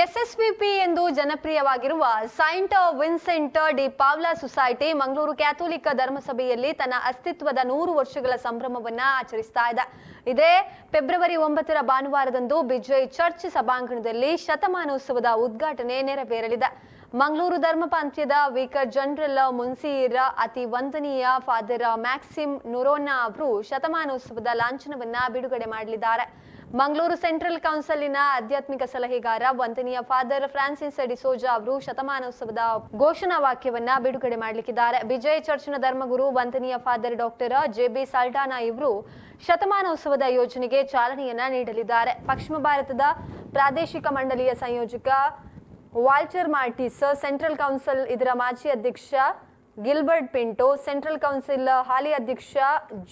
ಎಸ್ಎಸ್ವಿಪಿ ಎಂದು ಜನಪ್ರಿಯವಾಗಿರುವ Saint Vincent de Paula society Mangaluru Catholic ಧರ್ಮಸಭೆಯಲ್ಲಿ ತನ್ನ ಅಸ್ತಿತ್ವದ ನೂರು ವರ್ಷಗಳ ಸಂಭ್ರಮವನ್ನ ಆಚರಿಸ್ತಾ ಇದೆ. ಇದೇ ಫೆಬ್ರವರಿ ಒಂಬತ್ತರ ಭಾನುವಾರದಂದು ಬಿಜಯ್ ಚರ್ಚ್ ಸಭಾಂಗಣದಲ್ಲಿ ಶತಮಾನೋತ್ಸವದ ಉದ್ಘಾಟನೆ ನೆರವೇರಲಿದೆ. ಮಂಗಳೂರು ಧರ್ಮಪಾಂತ್ಯದ ವಿಕರ್ ಜನರಲ್ ಮುನ್ಸೀರ್ ಅತಿ ವಂದನೀಯ ಫಾದರ್ ಮ್ಯಾಕ್ಸಿಮ್ ನುರೋನಾ ಅವರು ಶತಮಾನೋತ್ಸವದ ಲಾಂಛನವನ್ನ ಬಿಡುಗಡೆ ಮಾಡಲಿದ್ದಾರೆ. ಮಂಗಳೂರು ಸೆಂಟ್ರಲ್ ಕೌನ್ಸಿಲಿನ ಆಧ್ಯಾತ್ಮಿಕ ಸಲಹೆಗಾರ ವಂದನೀಯ ಫಾದರ್ ಫ್ರಾನ್ಸಿಸ್ ಡಿಸೋಜಾ ಅವರು ಶತಮಾನೋತ್ಸವದ ಘೋಷಣಾ ವಾಕ್ಯವನ್ನ ಬಿಡುಗಡೆ ಮಾಡಲಿಕ್ಕಿದ್ದಾರೆ. ವಿಜಯ ಚರ್ಚಿನ ಧರ್ಮಗುರು ವಂದನೀಯ Father Doctor J B Saldanha ಇವರು ಶತಮಾನೋತ್ಸವದ ಯೋಜನೆಗೆ ಚಾಲನೆಯನ್ನ ನೀಡಲಿದ್ದಾರೆ. ಪಶ್ಚಿಮ ಭಾರತದ ಪ್ರಾದೇಶಿಕ ಮಂಡಳಿಯ ಸಂಯೋಜಕ ವಾಲ್ಟರ್ ಮಾರ್ಟಿಸ್ ಸೆಂಟ್ರಲ್ ಕೌನ್ಸಿಲ್ ಇದರ ಮಾಜಿ ಅಧ್ಯಕ್ಷ ಗಿಲ್ಬರ್ಟ್ ಪಿಂಟೋ ಸೆಂಟ್ರಲ್ ಕೌನ್ಸಿಲ್ ಹಾಲಿ ಅಧ್ಯಕ್ಷ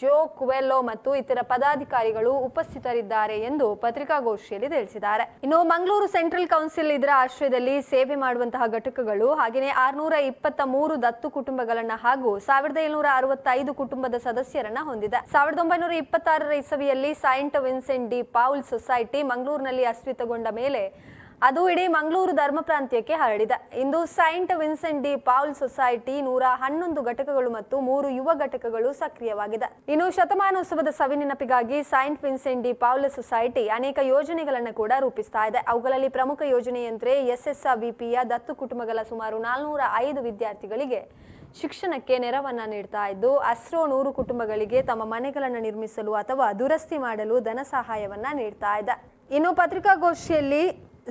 ಜೋ ಕುವೆಲ್ಲೋ ಮತ್ತು ಇತರ ಪದಾಧಿಕಾರಿಗಳು ಉಪಸ್ಥಿತರಿದ್ದಾರೆ ಎಂದು ಪತ್ರಿಕಾಗೋಷ್ಠಿಯಲ್ಲಿ ತಿಳಿಸಿದ್ದಾರೆ. ಇನ್ನು ಮಂಗಳೂರು ಸೆಂಟ್ರಲ್ ಕೌನ್ಸಿಲ್ ಇದರ ಆಶ್ರಯದಲ್ಲಿ ಸೇವೆ ಮಾಡುವಂತಹ ಘಟಕಗಳು ಹಾಗೆಯೇ ಆರ್ನೂರ ಇಪ್ಪತ್ತ ಮೂರು ದತ್ತು ಕುಟುಂಬಗಳನ್ನ ಹಾಗೂ ಸಾವಿರದ ಏಳ್ನೂರ ಅರವತ್ತೈದು ಕುಟುಂಬದ ಸದಸ್ಯರನ್ನ ಹೊಂದಿದೆ. ಸಾವಿರದ ಒಂಬೈನೂರ ಇಪ್ಪತ್ತಾರರ ಇಸವಿಯಲ್ಲಿ Saint Vincent de Paul society ಮಂಗಳೂರಿನಲ್ಲಿ ಅಸ್ತಿತ್ವಗೊಂಡ ಮೇಲೆ ಅದು ಇಡೀ ಮಂಗಳೂರು ಧರ್ಮ ಪ್ರಾಂತ್ಯಕ್ಕೆ ಹರಡಿದೆ. ಇಂದು Saint Vincent de Paul society ನೂರ ಹನ್ನೊಂದು ಘಟಕಗಳು ಮತ್ತು ಮೂರು ಯುವ ಘಟಕಗಳು ಸಕ್ರಿಯವಾಗಿದೆ. ಇನ್ನು ಶತಮಾನೋತ್ಸವದ ಸವಿನೆನಪಿಗಾಗಿ Saint Vincent de Paul society ಅನೇಕ ಯೋಜನೆಗಳನ್ನು ಕೂಡ ರೂಪಿಸ್ತಾ ಇದೆ. ಅವುಗಳಲ್ಲಿ ಪ್ರಮುಖ ಯೋಜನೆಯಂದ್ರೆ ಎಸ್ಎಸ್ಆರ್ವಿಪಿಯ ದತ್ತು ಕುಟುಂಬಗಳ ಸುಮಾರು ನಾಲ್ನೂರ ಐದು ವಿದ್ಯಾರ್ಥಿಗಳಿಗೆ ಶಿಕ್ಷಣಕ್ಕೆ ನೆರವನ್ನ ನೀಡ್ತಾ ಇದ್ದು, ಅಸ್ರೋ ನೂರು ಕುಟುಂಬಗಳಿಗೆ ತಮ್ಮ ಮನೆಗಳನ್ನು ನಿರ್ಮಿಸಲು ಅಥವಾ ದುರಸ್ತಿ ಮಾಡಲು ಧನ ಸಹಾಯವನ್ನ ನೀಡ್ತಾ ಇದೆ. ಇನ್ನು ಪತ್ರಿಕಾಗೋಷ್ಠಿಯಲ್ಲಿ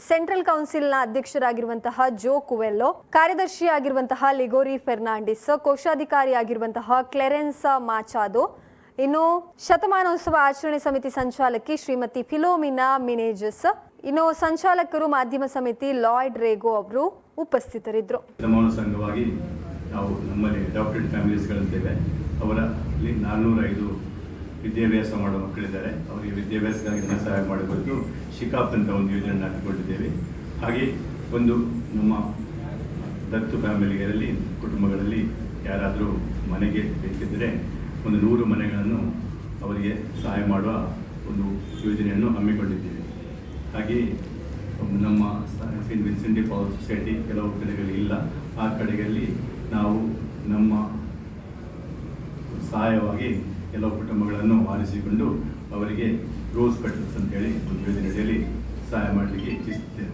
ಸೆಂಟ್ರಲ್ ಕೌನ್ಸಿಲ್ನ ಅಧ್ಯಕ್ಷರಾಗಿರುವಂತಹ ಜೋ ಕುವೆಲ್ಲೋ ಕಾರ್ಯದರ್ಶಿಯಾಗಿರುವಂತಹ ಲಿಗೋರಿ ಫೆರ್ನಾಂಡಿಸ್ ಕೋಶಾಧಿಕಾರಿಯಾಗಿರುವಂತಹ ಕ್ಲೆರೆನ್ಸ್ ಮಾಚಾದೋ, ಇನ್ನು ಶತಮಾನೋತ್ಸವ ಆಚರಣೆ ಸಮಿತಿ ಸಂಚಾಲಕಿ ಶ್ರೀಮತಿ ಫಿಲೋಮಿನಾ ಮಿನೇಜಸ್, ಇನ್ನು ಸಂಚಾಲಕರು ಮಾಧ್ಯಮ ಸಮಿತಿ ಲಾಯ್ಡ್ ರೇಗೋ ಅವರು ಉಪಸ್ಥಿತರಿದ್ದರು. ಸಂಘವಾಗಿ ನಾವು ನಮ್ಮಲ್ಲಿ ಅಡಾಪ್ಟೆಡ್ ಫ್ಯಾಮಿಲೀಸ್ಗಳಿದ್ದೇವೆ ಅವರಲ್ಲಿ ನಾನ್ನೂರ ಐದು ವಿದ್ಯಾಭ್ಯಾಸ ಮಾಡುವ ಮಕ್ಕಳಿದ್ದಾರೆ. ಅವರಿಗೆ ವಿದ್ಯಾಭ್ಯಾಸಕ್ಕಾಗಿ ಧನ ಸಹಾಯ ಮಾಡಬೇಕು ಶಿಕಾಪ್ ಅಂತ ಒಂದು ಯೋಜನೆ ಹಾಕಿಕೊಂಡಿದ್ದೇವೆ. ಹಾಗೆ ಒಂದು ನಮ್ಮ ದತ್ತು ಫ್ಯಾಮಿಲಿಗಳಲ್ಲಿ ಕುಟುಂಬಗಳಲ್ಲಿ ಯಾರಾದರೂ ಮನೆಗೆ ಬೇಕಿದ್ದರೆ ಒಂದು ನೂರು ಮನೆಗಳನ್ನು ಅವರಿಗೆ ಸಹಾಯ ಮಾಡುವ ಒಂದು ಯೋಜನೆಯನ್ನು ಹಮ್ಮಿಕೊಂಡಿದ್ದೇವೆ. ಹಾಗೆ ನಮ್ಮ ಸೇಂಟ್ ವಿನ್ಸೆಂಟ್ ಪವರ್ ಸೊಸೈಟಿ ಕೆಲವು ಕಡೆಗಳು ಇಲ್ಲ. ಆ ಕಡೆಗಳಲ್ಲಿ ನಾವು ನಮ್ಮ ಸಹಾಯವಾಗಿ ಕೆಲವು ಕುಟುಂಬಗಳನ್ನು ಆರಿಸಿಕೊಂಡು ಅವರಿಗೆ ರೋಸ್ ಪೆಟಲ್ಸ್ ಅಂತೇಳಿ ಒಂದು ಯೋಜನೆಯಲ್ಲಿ ಸಹಾಯ ಮಾಡಲಿಕ್ಕೆ ಇಚ್ಛಿಸುತ್ತೇವೆ